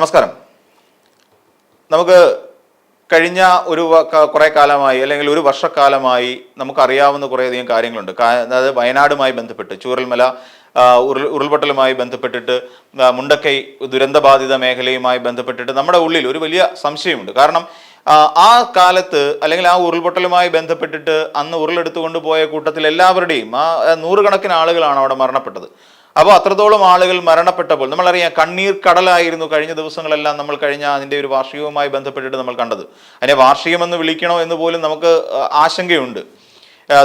നമസ്കാരം. നമുക്ക് കഴിഞ്ഞ ഒരു കുറേ കാലമായി അല്ലെങ്കിൽ ഒരു വർഷക്കാലമായി നമുക്കറിയാവുന്ന കുറേയധികം കാര്യങ്ങളുണ്ട്. അതായത് വയനാടുമായി ബന്ധപ്പെട്ട് ചൂരൽമല ഉരുൾ ഉരുൾപൊട്ടലുമായി ബന്ധപ്പെട്ടിട്ട് മുണ്ടക്കൈ ദുരന്തബാധിത മേഖലയുമായി ബന്ധപ്പെട്ടിട്ട് നമ്മുടെ ഉള്ളിൽ ഒരു വലിയ സംശയമുണ്ട്. കാരണം ആ, കാലത്ത് അല്ലെങ്കിൽ ആ ഉരുൾപൊട്ടലുമായി ബന്ധപ്പെട്ടിട്ട് അന്ന് ഉരുളെടുത്തുകൊണ്ട് പോയ കൂട്ടത്തിൽ എല്ലാവരുടെയും ആ, നൂറുകണക്കിന് ആളുകളാണ് അവിടെ മരണപ്പെട്ടത്. അപ്പോൾ അത്രത്തോളം ആളുകൾ മരണപ്പെട്ടപ്പോൾ നമ്മളറിയാം കണ്ണീർ കടലായിരുന്നു കഴിഞ്ഞ ദിവസങ്ങളെല്ലാം നമ്മൾ കഴിഞ്ഞ അതിന്റെ ഒരു വാർഷികവുമായി ബന്ധപ്പെട്ടിട്ട് നമ്മൾ കണ്ടത്. അതിനെ വാർഷികമെന്ന് വിളിക്കണോ എന്ന് പോലും നമുക്ക് ആശങ്കയുണ്ട്.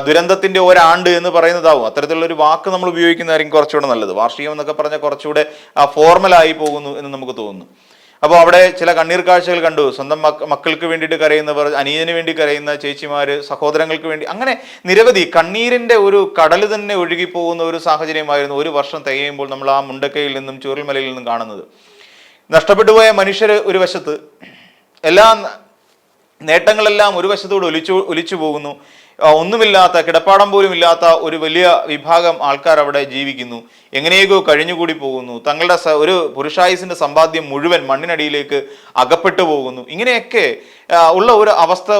ദുരന്തത്തിന്റെ ഒരാണ്ട് എന്ന് പറയുന്നതാവും. അത്തരത്തിലുള്ള ഒരു വാക്ക് നമ്മൾ ഉപയോഗിക്കുന്നതായിരിക്കും കുറച്ചുകൂടെ നല്ലത്. വാർഷികം എന്നൊക്കെ പറഞ്ഞാൽ കുറച്ചുകൂടെ ഫോർമലായി പോകുന്നു എന്ന് നമുക്ക് തോന്നുന്നു. അപ്പോൾ അവിടെ ചില കണ്ണീർ കാഴ്ചകൾ കണ്ടു. സ്വന്തം മക്ക മക്കൾക്ക് വേണ്ടിയിട്ട് കരയുന്നവർ അനിയന് വേണ്ടി കരയുന്ന ചേച്ചിമാർ സഹോദരങ്ങൾക്ക് വേണ്ടി. അങ്ങനെ നിരവധി കണ്ണീരിന്റെ ഒരു കടൽ തന്നെ ഒഴുകി പോകുന്ന ഒരു സാഹചര്യമായിരുന്നു ഒരു വർഷം തികയുമ്പോൾ നമ്മൾ ആ മുണ്ടക്കയിൽ നിന്നും ചൂരൽമലയിൽ നിന്നും കാണുന്നത്. നഷ്ടപ്പെട്ടു പോയ മനുഷ്യർ ഒരു വശത്ത്. എല്ലാ നേട്ടങ്ങളെല്ലാം ഒരു വശത്തോട് ഒലിച്ചു ഒലിച്ചു പോകുന്നു. ഒന്നുമില്ലാത്ത കിടപ്പാടം പോലും ഇല്ലാത്ത ഒരു വലിയ വിഭാഗം ആൾക്കാർ അവിടെ ജീവിക്കുന്നു. എങ്ങനെയൊക്കെയോ കഴിഞ്ഞുകൂടി പോകുന്നു. തങ്ങളുടെ ഒരു പുരുഷായുസിന്റെ സമ്പാദ്യം മുഴുവൻ മണ്ണിനടിയിലേക്ക് അകപ്പെട്ടു പോകുന്നു. ഇങ്ങനെയൊക്കെ ഉള്ള ഒരു അവസ്ഥ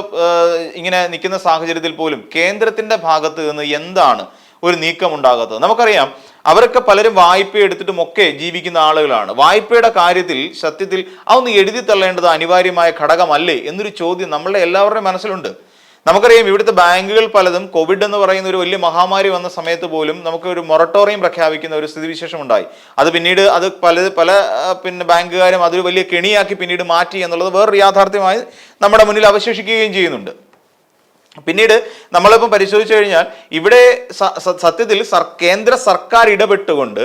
ഇങ്ങനെ നിൽക്കുന്ന സാഹചര്യത്തിൽ പോലും കേന്ദ്രത്തിന്റെ ഭാഗത്ത് നിന്ന് എന്താണ് ഒരു നീക്കം ഉണ്ടാകാത്തത് നമുക്കറിയാം അവരൊക്കെ പലരും വായ്പ എടുത്തിട്ടും ഒക്കെ ജീവിക്കുന്ന ആളുകളാണ്. വായ്പയുടെ കാര്യത്തിൽ സത്യത്തിൽ അതൊന്ന് എഴുതി തള്ളേണ്ടത് അനിവാര്യമായ ഘടകമല്ലേ എന്നൊരു ചോദ്യം നമ്മളുടെ എല്ലാവരുടെയും മനസ്സിലുണ്ട്. നമുക്കറിയാം ഇവിടുത്തെ ബാങ്കുകൾ പലതും കോവിഡ് എന്ന് പറയുന്ന ഒരു വലിയ മഹാമാരി വന്ന സമയത്ത് പോലും നമുക്ക് ഒരു മൊറട്ടോറിയം പ്രഖ്യാപിക്കുന്ന ഒരു സ്ഥിതിവിശേഷം ഉണ്ടായി. അത് പിന്നീട് അത് പല പല പിന്നെ ബാങ്കുകാരും അതൊരു വലിയ കെണിയാക്കി പിന്നീട് മാറ്റി എന്നുള്ളത് വേറൊരു യാഥാർത്ഥ്യമായി നമ്മുടെ മുന്നിൽ അവശേഷിക്കുകയും ചെയ്യുന്നുണ്ട്. പിന്നീട് നമ്മളിപ്പം പരിശോധിച്ചു കഴിഞ്ഞാൽ ഇവിടെ സത്യത്തിൽ കേന്ദ്ര സർക്കാർ ഇടപെട്ടുകൊണ്ട്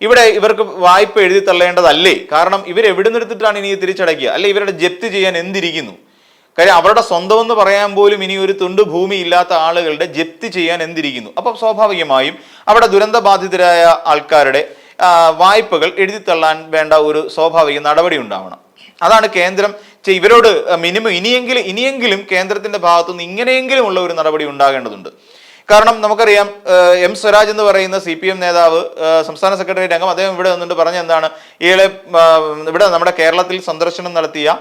ഇവിടെ ഇവർക്ക് വായ്പ എഴുതി തള്ളേണ്ടതല്ലേ? കാരണം ഇവർ എവിടെ നിന്നെടുത്തിട്ടാണ് ഇനി തിരിച്ചടയ്ക്കുക? അല്ലെ ഇവരുടെ ജപ്തി ചെയ്യാൻ എന്തിരിക്കുന്നു? കാര്യം അവരുടെ സ്വന്തമെന്ന് പറയാൻ പോലും ഇനി ഒരു തുണ്ട് ഭൂമി ഇല്ലാത്ത ആളുകളുടെ ജപ്തി ചെയ്യാൻ എന്തിരിക്കുന്നു? അപ്പം സ്വാഭാവികമായും അവിടെ ദുരന്തബാധിതരായ ആൾക്കാരുടെ വായ്പകൾ എഴുതി തള്ളാൻ വേണ്ട ഒരു സ്വാഭാവിക നടപടി ഉണ്ടാവണം. അതാണ് കേന്ദ്രം. ഇവരോട് മിനിമം ഇനിയെങ്കിലും ഇനിയെങ്കിലും കേന്ദ്രത്തിന്റെ ഭാഗത്തുനിന്ന് ഇങ്ങനെയെങ്കിലും ഉള്ള ഒരു നടപടി ഉണ്ടാകേണ്ടതുണ്ട്. കാരണം നമുക്കറിയാം എം സ്വരാജ് എന്ന് പറയുന്ന സി പി എം നേതാവ് സംസ്ഥാന സെക്രട്ടേറിയറ്റ് അംഗം അദ്ദേഹം ഇവിടെ വന്നിട്ട് പറഞ്ഞ എന്താണ്? ഇയാളെ ഇവിടെ നമ്മുടെ കേരളത്തിൽ സന്ദർശനം നടത്തിയ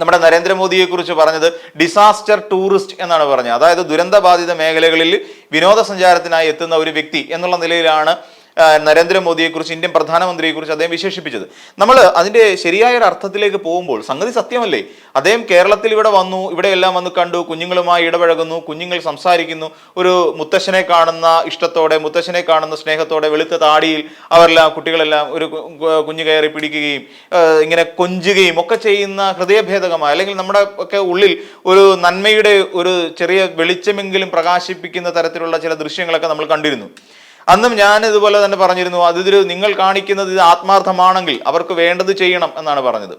നമ്മുടെ നരേന്ദ്രമോദിയെ കുറിച്ച് പറഞ്ഞത് ഡിസാസ്റ്റർ ടൂറിസ്റ്റ് എന്നാണ് പറഞ്ഞത്. അതായത് ദുരന്തബാധിത മേഖലകളിൽ വിനോദസഞ്ചാരത്തിനായി എത്തുന്ന ഒരു വ്യക്തി എന്നുള്ള നിലയിലാണ് ആ, നരേന്ദ്രമോദിയെ കുറിച്ച് ഇന്ത്യൻ പ്രധാനമന്ത്രിയെക്കുറിച്ച് അദ്ദേഹം വിശേഷിപ്പിച്ചത്. നമ്മൾ അതിന്റെ ശരിയായ ഒരു അർത്ഥത്തിലേക്ക് പോകുമ്പോൾ സംഗതി സത്യമല്ലേ? അദ്ദേഹം കേരളത്തിൽ ഇവിടെ വന്നു ഇവിടെ എല്ലാം വന്ന് കണ്ടു കുഞ്ഞുങ്ങളുമായി ഇടപഴകുന്നു കുഞ്ഞുങ്ങൾ സംസാരിക്കുന്നു ഒരു മുത്തശ്ശനെ കാണുന്ന ഇഷ്ടത്തോടെ മുത്തശ്ശനെ കാണുന്ന സ്നേഹത്തോടെ വെളുത്ത താടിയിൽ അവരെല്ലാം കുട്ടികളെല്ലാം ഒരു കുഞ്ഞു കയറി പിടിക്കുകയും ഇങ്ങനെ കൊഞ്ചുകയും ഒക്കെ ചെയ്യുന്ന ഹൃദയഭേദകമായ അല്ലെങ്കിൽ നമ്മുടെ ഒക്കെ ഉള്ളിൽ ഒരു നന്മയുടെ ഒരു ചെറിയ വെളിച്ചമെങ്കിലും പ്രകാശിപ്പിക്കുന്ന തരത്തിലുള്ള ചില ദൃശ്യങ്ങളൊക്കെ നമ്മൾ കണ്ടിരുന്നു. അന്നും ഞാൻ ഇതുപോലെ തന്നെ പറഞ്ഞിരുന്നു അതിതൊരു നിങ്ങൾ കാണിക്കുന്നത് ഇത് ആത്മാർത്ഥമാണെങ്കിൽ അവർക്ക് വേണ്ടത് ചെയ്യണം എന്നാണ് പറഞ്ഞത്.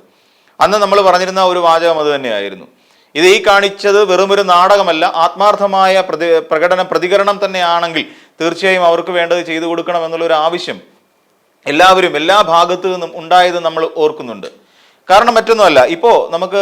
അന്ന് നമ്മൾ പറഞ്ഞിരുന്ന ഒരു വാചകം അത് തന്നെയായിരുന്നു. ഇത് ഈ കാണിച്ചത് വെറുമൊരു നാടകമല്ല ആത്മാർത്ഥമായ പ്രതി പ്രകടന പ്രതികരണം തന്നെയാണെങ്കിൽ തീർച്ചയായും അവർക്ക് വേണ്ടത് ചെയ്തു കൊടുക്കണം എന്നുള്ള ഒരു ആവശ്യം എല്ലാവരും എല്ലാ ഭാഗത്തു നിന്നും ഉണ്ടായത് നമ്മൾ ഓർക്കുന്നുണ്ട്. കാരണം മറ്റൊന്നുമല്ല ഇപ്പോൾ നമുക്ക്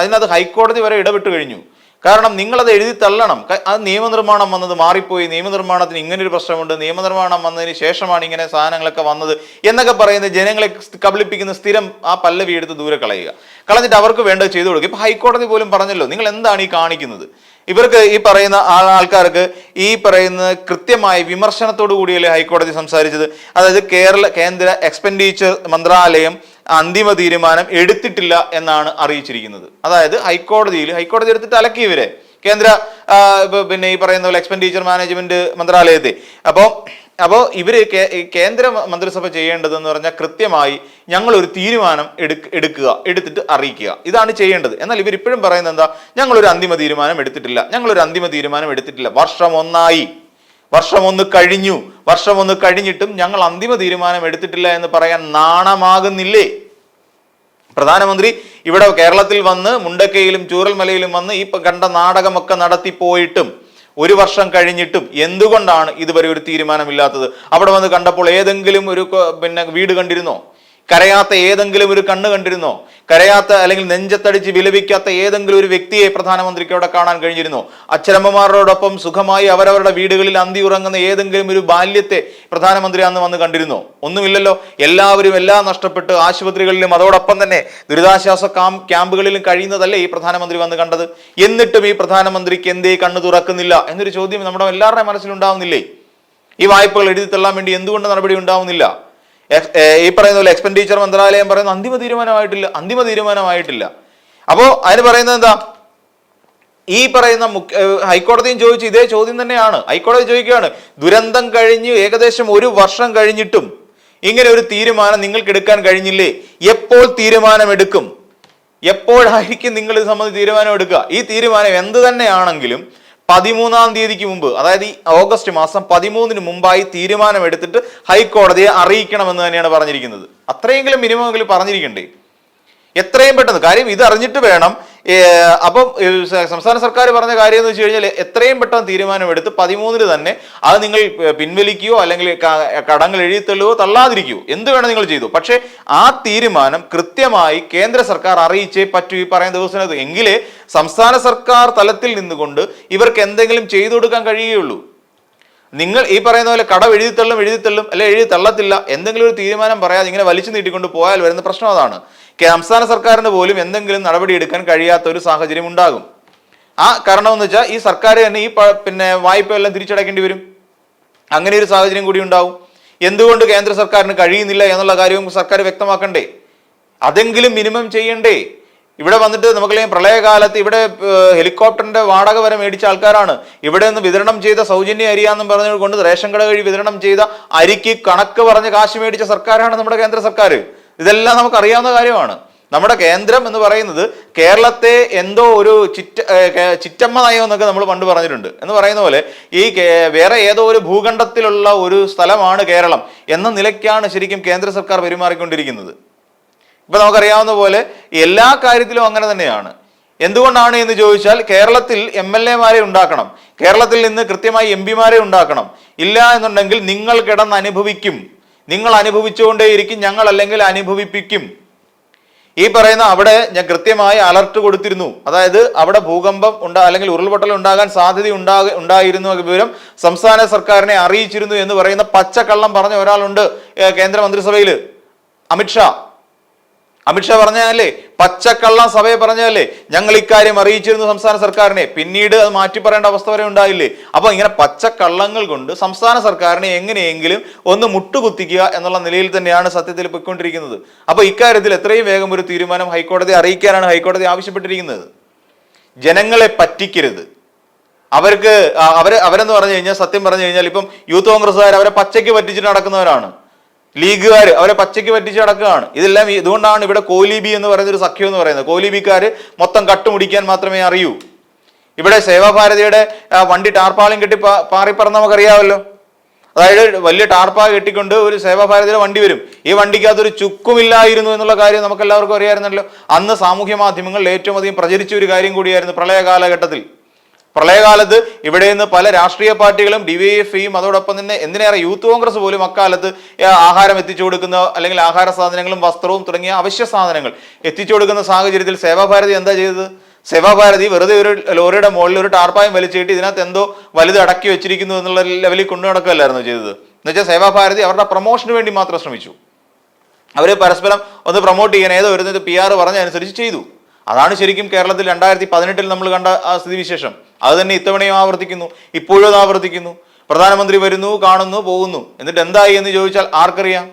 അതിനകത്ത് ഹൈക്കോടതി വരെ ഇടപെട്ട് കഴിഞ്ഞു. കാരണം നിങ്ങളത് എഴുതി തള്ളണം. അത് നിയമനിർമ്മാണം വന്നത് മാറിപ്പോയി. നിയമനിർമ്മാണത്തിന് ഇങ്ങനെ ഒരു പ്രശ്നമുണ്ട്. നിയമനിർമ്മാണം വന്നതിന് ശേഷമാണ് ഇങ്ങനെ സാധനങ്ങളൊക്കെ വന്നത് എന്നൊക്കെ പറയുന്ന ജനങ്ങളെ കബളിപ്പിക്കുന്ന സ്ഥിരം ആ പല്ലവി എടുത്ത് ദൂരെ കളയുക. കളഞ്ഞിട്ട് അവർക്ക് വേണ്ടത് ചെയ്തു കൊടുക്കുക. ഇപ്പൊ ഹൈക്കോടതി പോലും പറഞ്ഞല്ലോ നിങ്ങൾ എന്താണ് ഈ കാണിക്കുന്നത്? ഇവർക്ക് ഈ പറയുന്ന ആൾക്കാർക്ക് ഈ പറയുന്ന കൃത്യമായ വിമർശനത്തോടു കൂടിയല്ലേ ഹൈക്കോടതി സംസാരിച്ചത്. അതായത് കേരള കേന്ദ്ര എക്സ്പെൻഡിച്ചർ മന്ത്രാലയം അന്തിമ തീരുമാനം എടുത്തിട്ടില്ല എന്നാണ് അറിയിച്ചിരിക്കുന്നത്. അതായത് ഹൈക്കോടതിയിൽ ഹൈക്കോടതി എടുത്തിട്ട് അലക്കി ഇവരെ. കേന്ദ്ര പിന്നെ ഈ പറയുന്ന പോലെ എക്സ്പെൻഡിച്ചർ മാനേജ്മെന്റ് മന്ത്രാലയത്തെ. അപ്പോൾ അപ്പോൾ ഇവർ കേന്ദ്ര മന്ത്രിസഭ ചെയ്യേണ്ടതെന്ന് പറഞ്ഞാൽ കൃത്യമായി ഞങ്ങൾ ഒരു തീരുമാനം എടുക്ക എടുക്കുക എടുത്തിട്ട് അറിയിക്കുക. ഇതാണ് ചെയ്യേണ്ടത്. എന്നാൽ ഇവർ ഇപ്പോഴും പറയുന്നത് എന്താ? ഞങ്ങളൊരു അന്തിമ തീരുമാനം എടുത്തിട്ടില്ല. ഞങ്ങളൊരു അന്തിമ തീരുമാനം എടുത്തിട്ടില്ല. വർഷം ഒന്നായി. വർഷം ഒന്ന് കഴിഞ്ഞു. വർഷം ഒന്ന് കഴിഞ്ഞിട്ടും ഞങ്ങൾ അന്തിമ തീരുമാനം എടുത്തിട്ടില്ല എന്ന് പറയാൻ നാണമാകുന്നില്ലേ? പ്രധാനമന്ത്രി ഇവിടെ കേരളത്തിൽ വന്ന് മുണ്ടക്കയിലും ചൂരൽമലയിലും വന്ന് ഈ കണ്ട നാടകമൊക്കെ നടത്തിപ്പോയിട്ടും ഒരു വർഷം കഴിഞ്ഞിട്ടും എന്തുകൊണ്ടാണ് ഇതുവരെ ഒരു തീരുമാനമില്ലാത്തത്? അവിടെ വന്ന് കണ്ടപ്പോൾ ഏതെങ്കിലും ഒരു പിന്നെ വീട് കണ്ടിരുന്നോ? കരയാത്ത ഏതെങ്കിലും ഒരു കണ്ണ് കണ്ടിരുന്നോ? കരയാത്ത അല്ലെങ്കിൽ നെഞ്ചത്തടിച്ച് വിലപിക്കാത്ത ഏതെങ്കിലും ഒരു വ്യക്തിയെ പ്രധാനമന്ത്രിക്ക് അവിടെ കാണാൻ കഴിഞ്ഞിരുന്നു. അച്ഛനമ്മമാരോടൊപ്പം സുഖമായി അവരവരുടെ വീടുകളിൽ അന്തി ഉറങ്ങുന്ന ഏതെങ്കിലും ഒരു ബാല്യത്തെ പ്രധാനമന്ത്രി അന്ന് വന്ന് കണ്ടിരുന്നു. ഒന്നുമില്ലല്ലോ. എല്ലാവരും എല്ലാം നഷ്ടപ്പെട്ട് ആശുപത്രികളിലും അതോടൊപ്പം തന്നെ ദുരിതാശ്വാസ ക്യാമ്പുകളിലും കഴിയുന്നതല്ലേ ഈ പ്രധാനമന്ത്രി വന്ന് കണ്ടത്? എന്നിട്ടും ഈ പ്രധാനമന്ത്രിക്ക് എന്തേ കണ്ണു തുറക്കുന്നില്ല എന്നൊരു ചോദ്യം നമ്മുടെ എല്ലാവരുടെയും മനസ്സിലുണ്ടാവുന്നില്ലേ? ഈ വായ്പകൾ എഴുതി തള്ളാൻ വേണ്ടി എന്തുകൊണ്ട് നടപടി ഉണ്ടാവുന്നില്ല? ഈ പറയുന്ന പോലെ എക്സ്പെൻഡിച്ചർ മന്ത്രാലയം പറയുന്ന അന്തിമ തീരുമാനമായിട്ടില്ല അന്തിമ തീരുമാനമായിട്ടില്ല. അപ്പോ അതിന് പറയുന്നത് എന്താ? ഈ പറയുന്ന ഹൈക്കോടതിയും ചോദിച്ചു ഇതേ ചോദ്യം തന്നെയാണ്. ഹൈക്കോടതി ചോദിക്കുകയാണ് ദുരന്തം കഴിഞ്ഞ് ഏകദേശം ഒരു വർഷം കഴിഞ്ഞിട്ടും ഇങ്ങനെ ഒരു തീരുമാനം നിങ്ങൾക്ക് എടുക്കാൻ കഴിഞ്ഞില്ലേ? എപ്പോൾ തീരുമാനമെടുക്കും? എപ്പോഴായിരിക്കും നിങ്ങൾ ഇത് സംബന്ധിച്ച് തീരുമാനം എടുക്കുക ഈ തീരുമാനം എന്ത് തന്നെയാണെങ്കിലും പതിമൂന്നാം തീയതിക്ക് മുമ്പ് അതായത് ഈ ഓഗസ്റ്റ് മാസം പതിമൂന്നിന് മുമ്പായി തീരുമാനമെടുത്തിട്ട് ഹൈക്കോടതിയെ അറിയിക്കണമെന്ന് തന്നെയാണ് പറഞ്ഞിരിക്കുന്നത്. അത്രയെങ്കിലും മിനിമം എങ്കിലും പറഞ്ഞിരിക്കണ്ടേ? എത്രയും പെട്ടെന്ന്. കാര്യം ഇത് അറിഞ്ഞിട്ട് വേണം അപ്പം സംസ്ഥാന സർക്കാർ പറഞ്ഞ കാര്യം എന്ന് വെച്ച് കഴിഞ്ഞാൽ എത്രയും പെട്ടെന്ന് തീരുമാനമെടുത്ത് പതിമൂന്നിന് തന്നെ അത് നിങ്ങൾ പിൻവലിക്കുകയോ അല്ലെങ്കിൽ കടങ്ങൾ എഴുതിത്തള്ളുകയോ തള്ളാതിരിക്കുകയോ എന്ത് വേണം നിങ്ങൾ ചെയ്തു. പക്ഷേ ആ തീരുമാനം കൃത്യമായി കേന്ദ്ര സർക്കാർ അറിയിച്ചേ പറ്റൂ ഈ പറയുന്ന ദിവസത്തിനകത്ത്. എങ്കിലേ സംസ്ഥാന സർക്കാർ തലത്തിൽ നിന്നുകൊണ്ട് ഇവർക്ക് എന്തെങ്കിലും ചെയ്തു കൊടുക്കാൻ കഴിയുകയുള്ളൂ. നിങ്ങൾ ഈ പറയുന്ന പോലെ കടം എഴുതി തള്ളും എഴുതി തള്ളും അല്ലെ എഴുതി തള്ളത്തില്ല എന്തെങ്കിലും ഒരു തീരുമാനം പറയാതെ ഇങ്ങനെ വലിച്ചു നീട്ടിക്കൊണ്ട് പോയാൽ വരുന്ന പ്രശ്നം അതാണ്. സംസ്ഥാന സർക്കാരിന് പോലും എന്തെങ്കിലും നടപടി എടുക്കാൻ കഴിയാത്ത ഒരു സാഹചര്യം ഉണ്ടാകും. ആ കാരണം എന്ന് വെച്ചാൽ ഈ സർക്കാർ തന്നെ ഈ പിന്നെ വായ്പ എല്ലാം തിരിച്ചടയ്ക്കേണ്ടി വരും. അങ്ങനെ ഒരു സാഹചര്യം കൂടി ഉണ്ടാവും. എന്തുകൊണ്ട് കേന്ദ്ര സർക്കാരിന് കഴിയുന്നില്ല എന്നുള്ള കാര്യവും സർക്കാർ വ്യക്തമാക്കണ്ടേ? അതെങ്കിലും മിനിമം ചെയ്യണ്ടേ? ഇവിടെ വന്നിട്ട് നമുക്കറിയാം പ്രളയകാലത്ത് ഇവിടെ ഹെലികോപ്റ്ററിന്റെ വാടക വരെ മേടിച്ച ആൾക്കാരാണ്. ഇവിടെ നിന്ന് വിതരണം ചെയ്ത സൗജന്യ അരിയാന്നും പറഞ്ഞുകൊണ്ട് റേഷൻ കട വഴി വിതരണം ചെയ്ത അരിക്ക് കണക്ക് പറഞ്ഞ് കാശ് മേടിച്ച സർക്കാരാണ് നമ്മുടെ കേന്ദ്ര സർക്കാർ. ഇതെല്ലാം നമുക്ക് അറിയാവുന്ന കാര്യമാണ്. നമ്മുടെ കേന്ദ്രം എന്ന് പറയുന്നത് കേരളത്തെ എന്തോ ഒരു ചിറ്റ ചിറ്റമ്മ നയം എന്നൊക്കെ നമ്മൾ പണ്ട് പറഞ്ഞിട്ടുണ്ട്. എന്ന് പറയുന്ന പോലെ ഈ വേറെ ഏതോ ഒരു ഭൂഖണ്ഡത്തിലുള്ള ഒരു സ്ഥലമാണ് കേരളം എന്ന നിലയ്ക്കാണ് ശരിക്കും കേന്ദ്ര സർക്കാർ പെരുമാറിക്കൊണ്ടിരിക്കുന്നത്. ഇപ്പൊ നമുക്കറിയാവുന്ന പോലെ എല്ലാ കാര്യത്തിലും അങ്ങനെ തന്നെയാണ്. എന്തുകൊണ്ടാണ് എന്ന് ചോദിച്ചാൽ കേരളത്തിൽ എം എൽ എമാരെ ഉണ്ടാക്കണം. കേരളത്തിൽ നിന്ന് കൃത്യമായി എം പിമാരെ ഉണ്ടാക്കണം. ഇല്ല എന്നുണ്ടെങ്കിൽ നിങ്ങൾ കിടന്ന് അനുഭവിക്കും. നിങ്ങൾ അനുഭവിച്ചുകൊണ്ടേയിരിക്കും ഞങ്ങൾ അല്ലെങ്കിൽ അനുഭവിപ്പിക്കും. ഈ പറയുന്ന അവിടെ ഞാൻ കൃത്യമായി അലർട്ട് കൊടുത്തിരുന്നു. അതായത് അവിടെ ഭൂകമ്പം ഉണ്ടാ അല്ലെങ്കിൽ ഉരുൾപൊട്ടൽ ഉണ്ടാകാൻ സാധ്യത ഉണ്ടാ ഉണ്ടായിരുന്നു വിവരം സംസ്ഥാന സർക്കാരിനെ അറിയിച്ചിരുന്നു എന്ന് പറയുന്ന പച്ചക്കള്ളം പറഞ്ഞ ഒരാളുണ്ട് കേന്ദ്രമന്ത്രിസഭയിൽ കേന്ദ്ര മന്ത്രിസഭയിൽ അമിത്ഷാ അമിത്ഷാ പറഞ്ഞല്ലേ പച്ചക്കള്ള സഭയെ പറഞ്ഞതല്ലേ? ഞങ്ങൾ ഇക്കാര്യം അറിയിച്ചിരുന്നു സംസ്ഥാന സർക്കാരിനെ. പിന്നീട് അത് മാറ്റി പറയേണ്ട അവസ്ഥ വരെ ഉണ്ടായില്ലേ? അപ്പൊ ഇങ്ങനെ പച്ചക്കള്ളങ്ങൾ കൊണ്ട് സംസ്ഥാന സർക്കാരിനെ എങ്ങനെയെങ്കിലും ഒന്ന് മുട്ടുകുത്തിക്കുക എന്നുള്ള നിലയിൽ തന്നെയാണ് സത്യത്തിൽ പൊയ്ക്കൊണ്ടിരിക്കുന്നത്. അപ്പൊ ഇക്കാര്യത്തിൽ എത്രയും വേഗം ഒരു തീരുമാനം ഹൈക്കോടതി അറിയിക്കാനാണ് ഹൈക്കോടതി ആവശ്യപ്പെട്ടിരിക്കുന്നത്. ജനങ്ങളെ പറ്റിക്കരുത്. അവർക്ക് അവർ അവർ അവരെന്ന് പറഞ്ഞു കഴിഞ്ഞാൽ സത്യം പറഞ്ഞു കഴിഞ്ഞാൽ ഇപ്പം യൂത്ത് കോൺഗ്രസ്സുകാർ അവരെ പച്ചയ്ക്ക് പറ്റിച്ചിട്ട് നടക്കുന്നവരാണ്. ലീഗുകാർ അവരെ പച്ചയ്ക്ക് പറ്റിച്ച് നടക്കുകയാണ് ഇതെല്ലാം ഇതുകൊണ്ടാണ് ഇവിടെ കോലിബി എന്ന് പറയുന്ന ഒരു സഖ്യം എന്ന് പറയുന്നത്. കോലിബിക്കാർ മൊത്തം കട്ടുമുടിക്കാൻ മാത്രമേ അറിയൂ. ഇവിടെ സേവാഭാരതിയുടെ വണ്ടി ടാർപ്പാളിയും കെട്ടി പാറിപ്പറന്ന് നമുക്കറിയാമല്ലോ അതായത് വലിയ ടാർപ്പാ കെട്ടിക്കൊണ്ട് ഒരു സേവാഭാരതിയുടെ വണ്ടി വരും. ഈ വണ്ടിക്കകത്ത് ഒരു ചുക്കുമില്ലായിരുന്നു എന്നുള്ള കാര്യം നമുക്ക് എല്ലാവർക്കും അറിയാമായിരുന്നല്ലോ. അന്ന് സാമൂഹ്യ മാധ്യമങ്ങളിൽ ഏറ്റവും അധികം പ്രചരിച്ച ഒരു കാര്യം കൂടിയായിരുന്നു പ്രളയ കാലഘട്ടത്തിൽ പ്രളയകാലത്ത് ഇവിടെ നിന്ന് പല രാഷ്ട്രീയ പാർട്ടികളും ഡിവൈഎഫ്ഐയും അതോടൊപ്പം തന്നെ എന്തിനേറെ യൂത്ത് കോൺഗ്രസ് പോലും അക്കാലത്ത് ആഹാരം എത്തിച്ചു കൊടുക്കുന്ന അല്ലെങ്കിൽ ആഹാര സാധനങ്ങളും വസ്ത്രവും തുടങ്ങിയ അവശ്യ സാധനങ്ങൾ എത്തിച്ചു കൊടുക്കുന്ന സാഹചര്യത്തിൽ സേവാഭാരതി എന്താ ചെയ്തത്? സേവാഭാരതി വെറുതെ ഒരു ലോറിയുടെ മുകളിൽ ഒരു ടാർപ്പായം വലിച്ചിട്ട് ഇതിനകത്ത് എന്തോ വലുത് അടക്കി വെച്ചിരിക്കുന്നു എന്നുള്ള ലെവലിൽ കൊണ്ടു നടക്കുകയല്ലായിരുന്നു ചെയ്തത്? എന്നുവെച്ചാൽ സേവാഭാരതി അവരുടെ പ്രൊമോഷന് വേണ്ടി മാത്രം ശ്രമിച്ചു. അവർ പരസ്പരം ഒന്ന് പ്രൊമോട്ട് ചെയ്യാൻ ഏതോ ഒരു പി ആർ പറഞ്ഞ അനുസരിച്ച് ചെയ്തു. അതാണ് ശരിക്കും കേരളത്തിൽ രണ്ടായിരത്തി പതിനെട്ടിൽ നമ്മൾ കണ്ട ആ സ്ഥിതിവിശേഷം. അത് തന്നെ ഇത്തവണയും ആവർത്തിക്കുന്നു ഇപ്പോഴും അത് ആവർത്തിക്കുന്നു. പ്രധാനമന്ത്രി വരുന്നു കാണുന്നു പോകുന്നു. എന്നിട്ട് എന്തായി എന്ന് ചോദിച്ചാൽ ആർക്കറിയാം?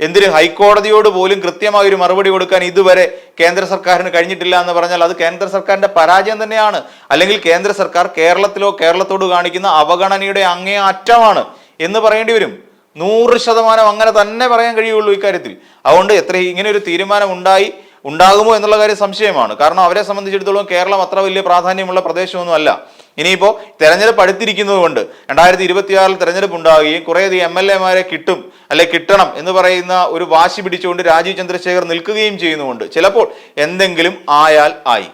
എന്തിന് ഹൈക്കോടതിയോട് പോലും കൃത്യമായ ഒരു മറുപടി കൊടുക്കാൻ ഇതുവരെ കേന്ദ്ര സർക്കാരിന് കഴിഞ്ഞിട്ടില്ല എന്ന് പറഞ്ഞാൽ അത് കേന്ദ്ര സർക്കാരിന്റെ പരാജയം തന്നെയാണ്. അല്ലെങ്കിൽ കേന്ദ്ര സർക്കാർ കേരളത്തിലോ കേരളത്തോട് കാണിക്കുന്ന അവഗണനയുടെ അങ്ങേ അറ്റമാണ് എന്ന് പറയേണ്ടി വരും. നൂറ് ശതമാനം അങ്ങനെ തന്നെ പറയാൻ കഴിയുള്ളൂ ഇക്കാര്യത്തിൽ. അതുകൊണ്ട് എത്ര ഇങ്ങനെ ഒരു തീരുമാനം ഉണ്ടായി ഉണ്ടാകുമോ എന്നുള്ള കാര്യം സംശയമാണ്. കാരണം അവരെ സംബന്ധിച്ചിടത്തോളം കേരളം അത്ര വലിയ പ്രാധാന്യമുള്ള പ്രദേശമൊന്നുമല്ല. ഇനിയിപ്പോൾ തെരഞ്ഞെടുപ്പ് അടുത്തിരിക്കുന്നത് കൊണ്ട് രണ്ടായിരത്തി ഇരുപത്തിയാറിൽ തെരഞ്ഞെടുപ്പ് ഉണ്ടാവുകയും കുറേയധികം എം എൽ എമാരെ കിട്ടും അല്ലെ കിട്ടണം എന്ന് പറയുന്ന ഒരു വാശി പിടിച്ചുകൊണ്ട് രാജീവ് ചന്ദ്രശേഖർ നിൽക്കുകയും ചെയ്യുന്നുണ്ട് ചിലപ്പോൾ എന്തെങ്കിലും ആയാൽ ആയി.